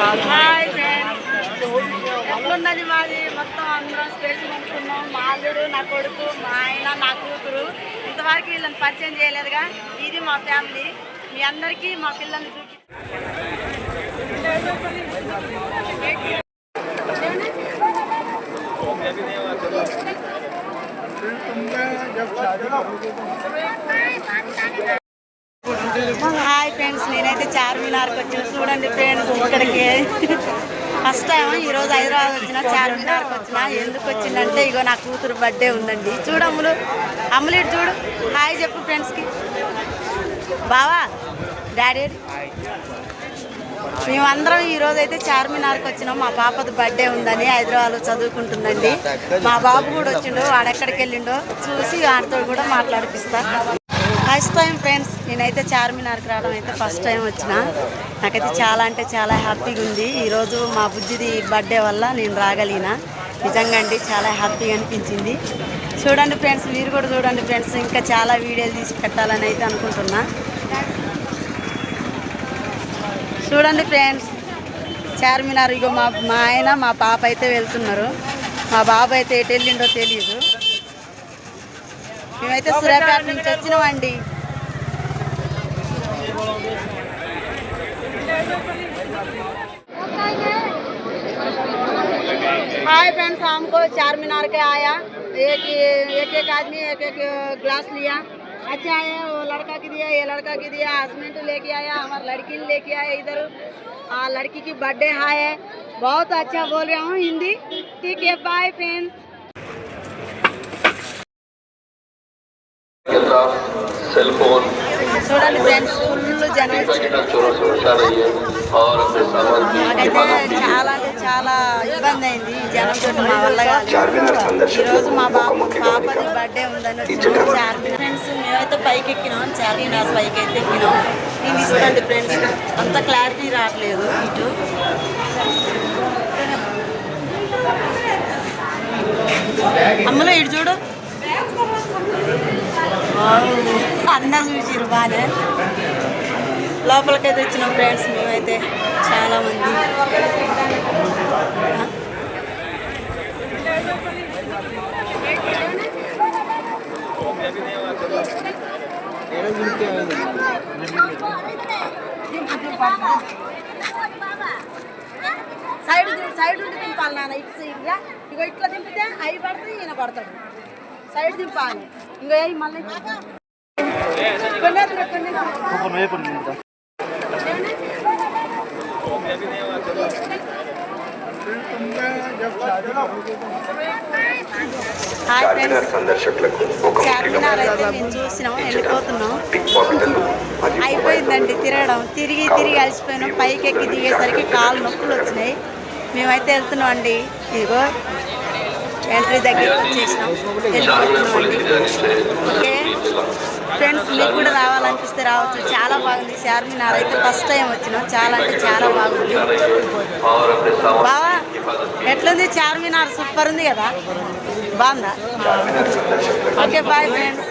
Hi friends ఎట్లున్నది మాది? మొత్తం అందరం స్పేస్ పంపుకున్నాం మా అల్లుడు నా కొడుకు మా ఆయన నా కూతురు. ఇంతవరకు వీళ్ళని పరిచయం చేయలేదుగా. ఇది మా ఫ్యామిలీ మీ అందరికీ మా పిల్లల్ని చూపి హాయ్ ఫ్రెండ్స్ నేనైతే చార్మినార్కి వచ్చిన చూడండి ఫ్రెండ్స్ ఇక్కడికి. ఫస్ట్ టైం ఈరోజు హైదరాబాద్ వచ్చిన చార్మినార్కి వచ్చిన ఎందుకు వచ్చిందంటే ఇగో నా కూతురు బర్త్డే ఉందండి. చూడు అమ్ములు అమ్ములు చూడు. హాయ్ చెప్పు ఫ్రెండ్స్కి. బావా డాడీ మేమందరం ఈ అయితే చార్మినార్కి వచ్చినాం. మా పాపది బర్త్డే ఉందని హైదరాబాద్లో చదువుకుంటుందండి. మా బాబు కూడా వచ్చిండు వాడెక్కడికి వెళ్ళిండో చూసి వాడితో కూడా మాట్లాడిపిస్తా. ఫస్ట్ టైం ఫ్రెండ్స్ నేనైతే చార్మినార్కి రావడం అయితే ఫస్ట్ టైం వచ్చిన. నాకైతే చాలా అంటే చాలా హ్యాపీగా ఉంది. ఈరోజు మా బుజ్జిది బర్త్డే వల్ల నేను రాగలిగిన. నిజంగా అండి చాలా హ్యాపీగా అనిపించింది. చూడండి ఫ్రెండ్స్ మీరు కూడా చూడండి ఫ్రెండ్స్ ఇంకా చాలా వీడియోలు తీసి పెట్టాలని అయితే అనుకుంటున్నా. చూడండి ఫ్రెండ్స్ చార్మినార్ ఇగో మా మా ఆయన మా పాప అయితే వెళ్తున్నారు. మా బాబు అయితే ఎటు వెళ్ళిండో తెలియదు మేమైతే సూర్యాపేట నుంచి వచ్చినామండి हाय फ्रेंड्स हमको चार मीनार के आया एक एक एक आदमी एक एक ग्लास लिया अच्छा है वो लड़का की दिया ये लड़का की दिया हस्बैंड लेके आया हमारे लड़की ने लेके आया इधर आ, लड़की की बर्थडे है बहुत अच्छा बोल रहा हूँ हिंदी ठीक है बाय फ्रेंड्स की నాకైతే చాలా అంటే చాలా ఇబ్బంది అయింది ఈ జనంతో మా వల్ల చార్మినార్ కాదు. సందర్శకులకు ఈ రోజు మా పాపది. బర్త్డే ఉందని చార్మినార్. ఫ్రెండ్స్ మేమైతే పైకి ఎక్కినాం చార్మినార్ పైకి అయితే ఎక్కినాం. నేను ఇస్తాండి ఫ్రెండ్స్ అంత క్లారిటీ రావట్లేదు ఇటు. అమ్మలో ఇటు చూడు. అందరు చూసారు బాగానే లోపలికైతే వచ్చిన ఫ్రెండ్స్ మేమైతే చాలా మంది. సైడ్ సైడ్ ఉండి దింపాలి నాన్న ఇటు సైడ్గా ఇగో ఇట్లా దింపితే అవి పడితే ఈయన పడతాడు. సైడ్ దింపాలి. ఇంకో మళ్ళీ కొన్ని కొన్ని హాయ్ చార్మినార్ ఫ్రెండ్స్ సందర్శకులకు అయిపోయిందండి తిరగడం. తిరిగి తిరిగి అలసిపోయినాం పైకి ఎక్కి దిగేసరికి కాళ్ళు నొప్పులు వచ్చినాయి. మేమైతే వెళ్తున్నాం అండి. ఇదిగో ఎంట్రీ దగ్గర వచ్చేసాం ఓకే. ఫ్రెండ్స్ మీకు కూడా రావాలనిపిస్తే రావచ్చు. చాలా బాగుంది. చార్మినార్ అయితే ఫస్ట్ టైం వచ్చినాం చాలా అంటే చాలా బాగుంది. బావా ఎట్లుంది? చార్మినార్ సూపర్ ఉంది కదా. బాగుందా? Okay bye friends